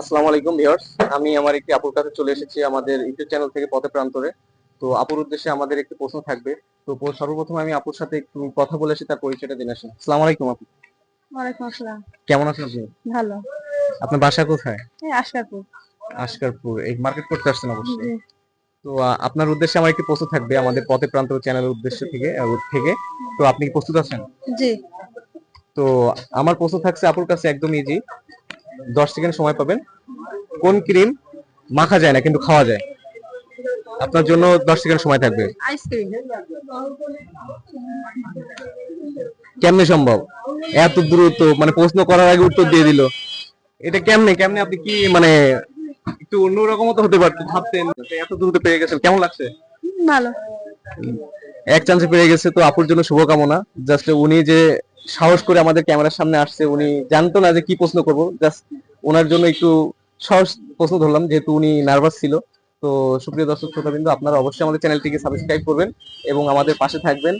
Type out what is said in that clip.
আসসালামু আলাইকুম ভিউয়ার্স। আমি আমার একটি আপুর কাছে চলে এসেছি আমাদের ইউটিউব চ্যানেল থেকে পথে প্রান্তরে। তো আপুর উদ্দেশ্যে আমাদের একটি প্রশ্ন থাকবে। তো সর্বপ্রথম আমি আপুর সাথে একটু কথা বলে আসি তার পরিচয়টা জেনে আসি। আসসালামু আলাইকুম আপু। ওয়ালাইকুম আসসালাম। কেমন আছেন আপনি? ভালো। আপনার বাসা কোথায়? এই আশকারপুর। আশকারপুর। এই মার্কেট করতে আসছেন অবশ্যই। তো আপনার উদ্দেশ্যে আমার একটি প্রশ্ন থাকবে আমাদের পথে প্রান্তর চ্যানেলের উদ্দেশ্য থেকে থেকে। তো আপনি কি প্রস্তুত আছেন? জি। তো আমার প্রশ্ন থাকছে আপুর কাছে একদম ইজি দশ সেকেন্ড সময় পাবেন। কোন ক্রিম মাখা যায় না কিন্তু খাওয়া যায়। আপনার জন্য দশ সেকেন্ড সময় থাকবে। আইসক্রিম কেমনে সম্ভব? এত দ্রুত মানে প্রশ্ন করার আগে উত্তর দিয়ে দিল। এটা কেমনে কেমনে আপনি কি মানে একটু অন্যরকম তো হতে পারতো ভাবতেন এত দ্রুত পেয়ে গেছেন কেমন লাগছে? ভালো। এক চান্সে পেয়ে গেছে তো আপুর জন্য শুভকামনা। জাস্ট উনি যে সাহস করে আমাদের ক্যামেরার সামনে আসছে। উনি জানতো না যে কি প্রশ্ন করব। জাস্ট ওনার জন্য একটু সহজ প্রশ্ন ধরলাম, যেহেতু উনি নার্ভাস ছিল। তো সুপ্রিয় দর্শক কিন্তু আপনারা অবশ্যই আমাদের চ্যানেলটিকে সাবস্ক্রাইব করবেন এবং আমাদের পাশে থাকবেন।